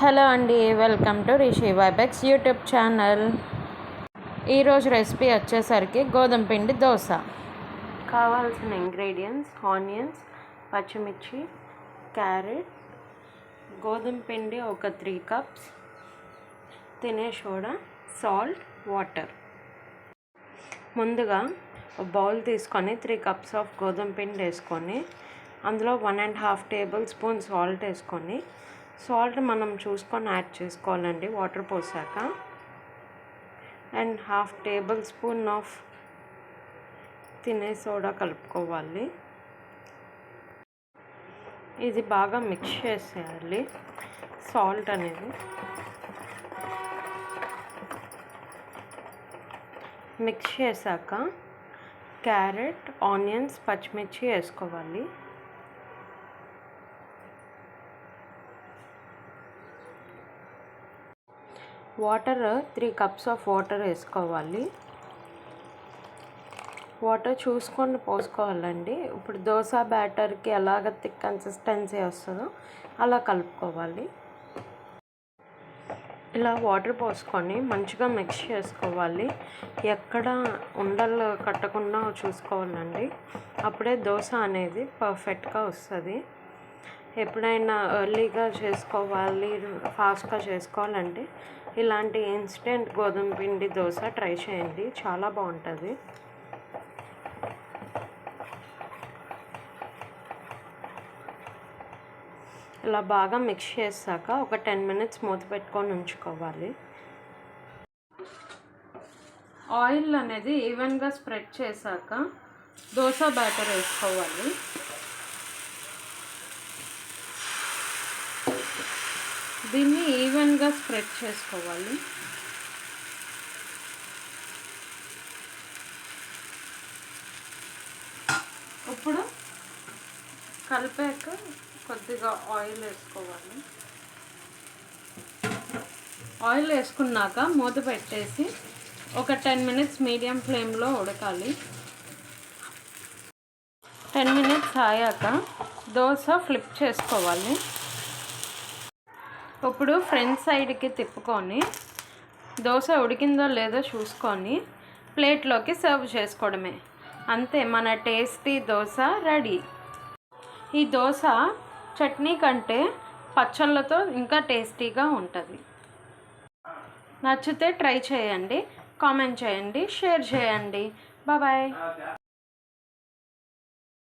Hello అండి welcome to Rishi vibex YouTube channel. ఈరోజు recipe వచ్చేసరికి గోధుమ పిండి దోశ. కావాల్సిన ఇంగ్రీడియంట్స్ ఆనియన్స్ పచ్చిమిర్చి క్యారెట్ గోధుమ పిండి ఒక త్రీ కప్స్ తినే సోడా సాల్ట్ వాటర్. ముందుగా బౌల్ తీసుకొని త్రీ కప్స్ ఆఫ్ గోధుమ పిండి వేసుకొని అందులో one and half tablespoon salt వేసుకొని సాల్ట్ మనం చూసుకొని యాడ్ చేసుకోవాలండి వాటర్ పోసాక. And half tablespoon of తినే సోడా కలుపుకోవాలి. ఇది బాగా మిక్స్ చేసేయాలి సాల్ట్ అనేది. మిక్స్ చేశాక క్యారెట్ ఆనియన్స్ పచ్చిమిర్చి వేసుకోవాలి. Water three cups of water వేసుకోవాలి. వాటర్ చూసుకొని పోసుకోవాలండి. ఇప్పుడు దోశ బ్యాటర్కి ఎలాగ థిక్ కన్సిస్టెన్సీ వస్తుందో అలా కలుపుకోవాలి. ఇలా వాటర్ పోసుకొని మంచిగా మిక్స్ చేసుకోవాలి. ఎక్కడ ఉండలు కట్టకుండా చూసుకోవాలండి. అప్పుడే దోశ అనేది పర్ఫెక్ట్గా వస్తుంది. ఎప్పుడైనా ఎర్లీగా చేసుకోవాలి ఫాస్ట్గా చేసుకోవాలంటే ఇలాంటి ఇన్స్టెంట్ గోధుమ పిండి దోశ ట్రై చేయండి. చాలా బాగుంటుంది. ఇలా బాగా మిక్స్ చేసాక ఒక టెన్ మినిట్స్ మూత పెట్టుకొని ఉంచుకోవాలి. ఆయిల్ అనేది ఈవెన్గా స్ప్రెడ్ చేశాక దోశ బ్యాటర్ వేసుకోవాలి. దీన్ని ఈవెన్గా స్ప్రెడ్ చేసుకోవాలి. ఇప్పుడు కలిపాక కొద్దిగా ఆయిల్ వేసుకోవాలి. ఆయిల్ వేసుకున్నాక మూత పెట్టేసి ఒక టెన్ మినిట్స్ మీడియం ఫ్లేమ్లో ఉడకాలి. టెన్ మినిట్స్ అయ్యాక దోశ ఫ్లిప్ చేసుకోవాలి. ఇప్పుడు ఫ్రంట్ సైడ్కి తిప్పుకొని దోశ ఉడికిందో లేదో చూసుకొని ప్లేట్లోకి సర్వ్ చేసుకోవడమే. అంతే మన టేస్టీ దోశ రెడీ. ఈ దోశ చట్నీ కంటే పచ్చళ్ళతో ఇంకా టేస్టీగా ఉంటుంది. నచ్చితే ట్రై చేయండి కామెంట్ చేయండి షేర్ చేయండి. బాయ్.